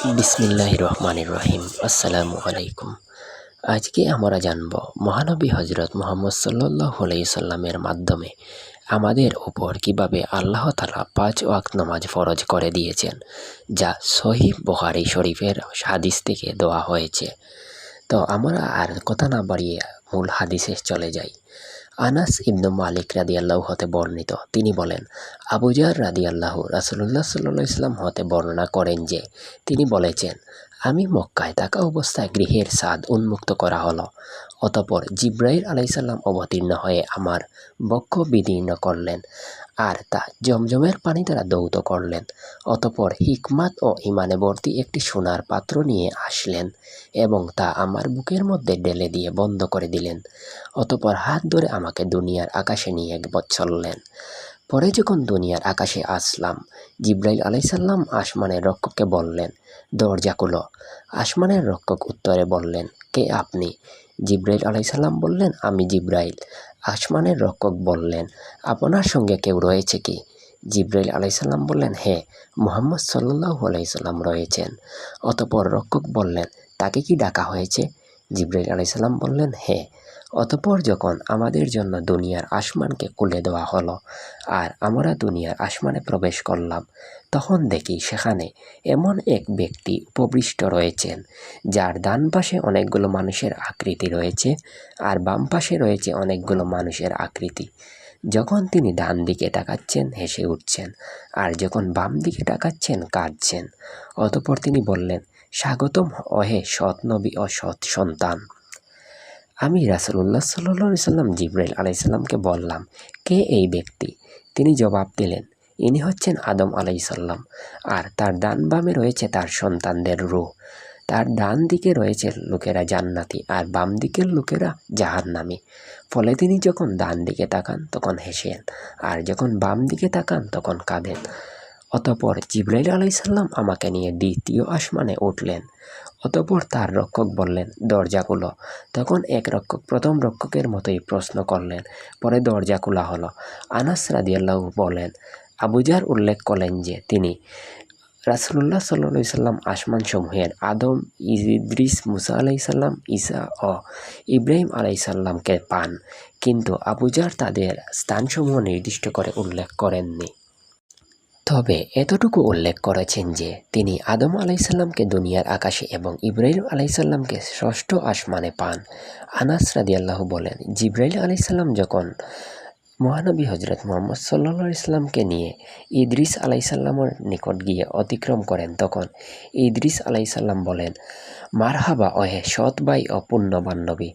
বিসমিল্লাহ রহমানির রহিম আসসালামু আলাইকুম। আজকে আমরা জানব মহানবী হজরত মোহাম্মদ সাল্লাহ সাল্লামের মাধ্যমে আমাদের উপর কীভাবে আল্লাহ তালা পাঁচ ওয়াক্ত নামাজ ফরজ করে দিয়েছেন, যা সহিহ বহারি শরীফের হাদিস থেকে দেওয়া হয়েছে। তো আমরা আর কথা না বাড়িয়ে মূল হাদিসে চলে যাই। আনাস ইবনু মালিক রাদি আল্লাহ হতে বর্ণিত। তিনি বলেন আবুজার রাদি আল্লাহ রাসুল্লাহ সাল্লা ইসলাম হতে বর্ণনা করেন যে, তিনি বলেছেন, আমি মক্কায় থাকা অবস্থায় গৃহের স্বাদ উন্মুক্ত করা হলো, অতপর জিব্রাইল আলাইসাল্লাম অবতীর্ণ হয়ে আমার বক্ষ বিদীর্ণ করলেন। আর তা জমজমের পানি তারা দৌত করলেন। অতপর হিকমাত ও ইমানে ভর্তি একটি সোনার পাত্র নিয়ে আসলেন এবং তা আমার বুকের মধ্যে ঢেলে দিয়ে বন্ধ করে দিলেন। অতপর হাত ধরে আমাকে দুনিয়ার আকাশে নিয়ে চললেন। পরে যখন দুনিয়ার আকাশে আসলাম, জিব্রাইল আলাইসাল্লাম আসমানের রক্ষককে বললেন, দরজা খুলো। আসমানের রক্ষক উত্তরে বললেন, কে আপনি? জিব্রাইল আলাইসাল্লাম বললেন, আমি জিব্রাইল। আসমানের রক্ষক বললেন, আপনার সঙ্গে কেউ রয়েছে কি? জিব্রাইল আলাইসাল্লাম বললেন, হে, মোহাম্মদ সাল্লাহ আলাইসাল্লাম রয়েছেন। অতপর রক্ষক বললেন, তাকে কি ডাকা হয়েছে? জিব্রাইল আলাইসাল্লাম বললেন হ্যাঁ অতপর যখন আমাদের জন্য দুনিয়ার আসমানকে খুলে দেওয়া হলো আর আমরা দুনিয়ার আসমানে প্রবেশ করলাম, তখন দেখি সেখানে এমন এক ব্যক্তি উপবৃষ্ট রয়েছেন, যার ডান পাশে অনেকগুলো মানুষের আকৃতি রয়েছে আর বাম পাশে রয়েছে অনেকগুলো মানুষের আকৃতি। যখন তিনি ডান দিকে তাকাচ্ছেন, হেসে উঠছেন আর যখন বাম দিকে তাকাচ্ছেন, কাঁদছেন। অতপর তিনি বললেন, স্বাগতম, অহে সৎ নবী ও সৎ সন্তান। আমি রাসুল্লাহ সাল্লি সাল্লাম জিব্রাইল আলাইসাল্লামকে বললাম, কে এই ব্যক্তি? তিনি জবাব দিলেন, ইনি হচ্ছেন আদম আলাইসাল্লাম আর তার ডান বামে রয়েছে তার সন্তানদের রূহ। তার ডান দিকে রয়েছে লোকেরা জান্নাতি আর বাম দিকের লোকেরা জাহান্নামি। ফলে তিনি যখন ডান দিকে তাকান, তখন হেসেন, আর যখন বাম দিকে তাকান, তখন কাঁদেন। অতপর জিব্রাইল আলাইসাল্লাম আমাকে নিয়ে দ্বিতীয় আসমানে উঠলেন। অতপর তার রক্ষক বললেন, দরজা খুলো। তখন এক রক্ষক প্রথম রক্ষকের মতোই প্রশ্ন করলেন, পরে দরজা খোলা হলো। আনাস রাদিয়াল্লাহ বলেন, আবুজার উল্লেখ করলেন যে তিনি রাসুল্লাহ সাল্লি সাল্লাম আসমান সমূহের আদম, ইদ্রিস, মুসা আলাইসাল্লাম ঈসা ও ইব্রাহিম আলাইসাল্লামকে পান। কিন্তু আবুজার তাদের স্থানসমূহ নির্দিষ্ট করে উল্লেখ করেননি। তবে এতটুকু উল্লেখ করেছেন যে, তিনি আদম আলাইসাল্লামকে দুনিয়ার আকাশে এবং ইব্রাহিম আলাইসাল্লামকে ষষ্ঠ আসমানে পান। আনাস রাদিয়াল্লাহ বলেন, জিব্রাইল আলাইসাল্লাম যখন মহানবী হজরত মোহাম্মদ সাল্লা ইসলামকে নিয়ে ইদ্রিস আলাইসাল্লামের নিকট গিয়ে অতিক্রম করেন, তখন ইদ্রিস আলাইসাল্লাম বলেন, মারহাবা অহে সৎ বাই ও পুণ্যবান নবী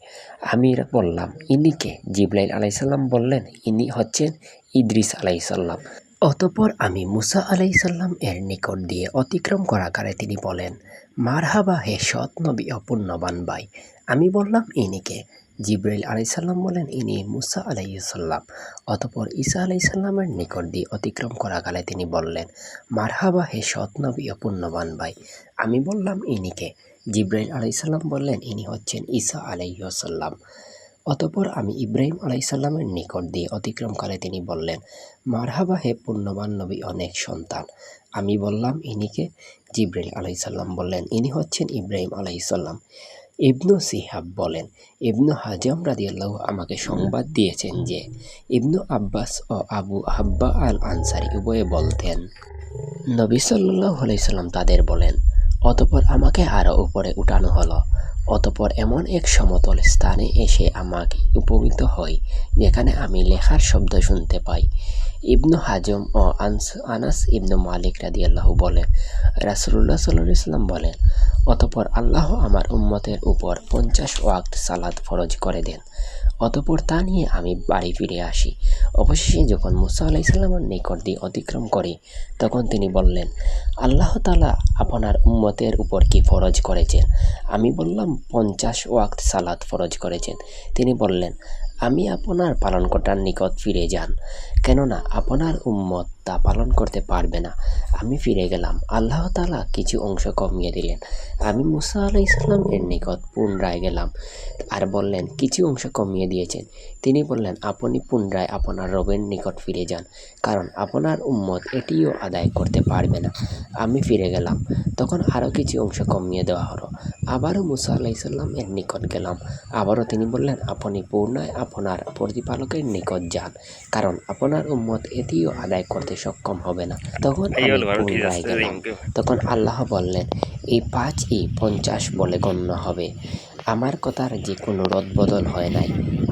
আমি বললাম ইনিকে জিব্রাইল আলাইসাল্লাম বললেন, ইনি হচ্ছেন ইদ্রিস আলাইসাল্লাম। অতপর আমি মুসা আলাইসাল্লাম এর নিকট দিয়ে অতিক্রম করাকারে তিনি বলেন, মারহাবা, হে সৎ নবী, অপূর্ণবান বাই আমি বললাম, ইনিকে। জিব্রাইল আলাইসাল্লাম বলেন, ইনি মুসা আলাইসাল্লাম অতপর ঈসা আলাইসাল্লামের নিকট দিয়ে অতিক্রম করাকালে তিনি বললেন, মারহাবা, হে সৎ নবী, অপূর্ণবান বাই আমি বললাম, ইনিকে? জিব্রাইল আলাইসাল্লাম বললেন, ইনি হচ্ছেন ঈসা আলাইসাল্লাম অতপর আমি ইব্রাহিম আলাইসাল্লামের নিকট দিয়ে অতিক্রমকালে তিনি বললেন, মারহাবা হে পুণ্যবান নবী, অনেক সন্তান। আমি বললাম ইনিকে জিব্রাইল আলাইসাল্লাম বললেন, ইনি হচ্ছেন ইব্রাহিম আলাইসাল্লাম ইবনু সিহাব বলেন, ইবনু হাজাম রাদিয়াল্লাহ আমাকে সংবাদ দিয়েছেন যে, ইবনু আব্বাস ও আবু হাব্বা আল আনসারি উভয়ে বলতেন, নবী সাল্লাহ আলাইসাল্লাম তাদের বলেন, অতপর আমাকে আরও উপরে উঠানো হলো। অতপর এমন এক সমতল স্থানে এসে আমাকে উপনীত হই যেখানে আমি লেখার শব্দ শুনতে পাই। ইবনু হাজম ও আনস, আনাস ইবনু মালিক রাদিয়াল্লাহু বলেন রাসুল্লাহ সাল্লাহ ইসলাম বলেন অতপর আল্লাহ আমার উম্মতের উপর পঞ্চাশ ওয়াক্ত সালাদ ফরজ করে দেন। অতপর তা নিয়ে আমি বাড়ি ফিরে আসি। অবশেষে যখন মুসা আলাইসাল্লামের নিকট দিয়ে অতিক্রম করে, তখন তিনি বললেন, আল্লাহ তালা আপনার উম্মতের উপর কি ফরজ করেছেন? আমি বললাম, পঞ্চাশ ওয়াক্ত সালাত ফরজ করেছেন। তিনি বললেন, আমি আপনার পালনকর্তার নিকট ফিরে যান, কেননা আপনার উম্মত তা পালন করতে পারবে না। আমি ফিরে গেলাম। আল্লাহ তালা কিছু অংশ কমিয়ে দিলেন। আমি মুসা আলাইসাল্লাম এর নিকট পুনরায় গেলাম আর বললেন, কিছু অংশ কমিয়ে দিয়েছেন। তিনি বললেন, আপনি পুনরায় আপনার রবের নিকট ফিরে যান, কারণ আপনার উম্মত এটিও আদায় করতে পারবে না। আমি ফিরে গেলাম। তখন আরও কিছু অংশ কমিয়ে দেওয়া হলো। আবারও মুসা আলাইসাল্লাম এর নিকট গেলাম। আবারও তিনি বললেন, আপনি পুনরায় আপনার প্রতিপালকের নিকট যান, কারণ আপনার উম্মত এটিও আদায় করতে সক্ষম হবে না। তখন তখন আল্লাহ বললেন এই পাঁচ ই পঞ্চাশ বলে গণ্য হবে। আমার কথার যে কোনো রদবদল হয় নাই।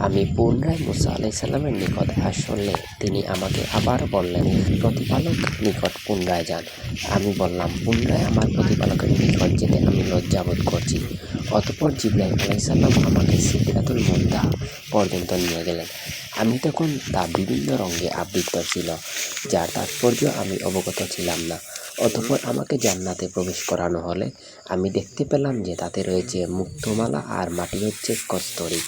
আমি পুনরায় মুসা আলাইসাল্লামের নিকট আসলে তিনি আমাকে আবার বললেন প্রতিপালক নিকট পুনরায় যান। আমি বললাম পুনরায় আমার প্রতিপালকের নিকট যেতে আমি লজ্জাবোধ করছি। অতপর জিব্রাইল আলাইসাল্লাম আমাকে সিদ্ধাতুল মুন্দা পর্যন্ত নিয়ে গেলেন। আমি তখন তা বিভিন্ন রঙে আবৃত ছিল, যার তাৎপর্য আমি অবগত ছিলাম না। অতপর আমাকে জান্নাতে প্রবেশ করানো হলে আমি দেখতে পেলাম যে তাতে রয়েছে মুক্তমালা আর মাটি হচ্ছে কস্তরী।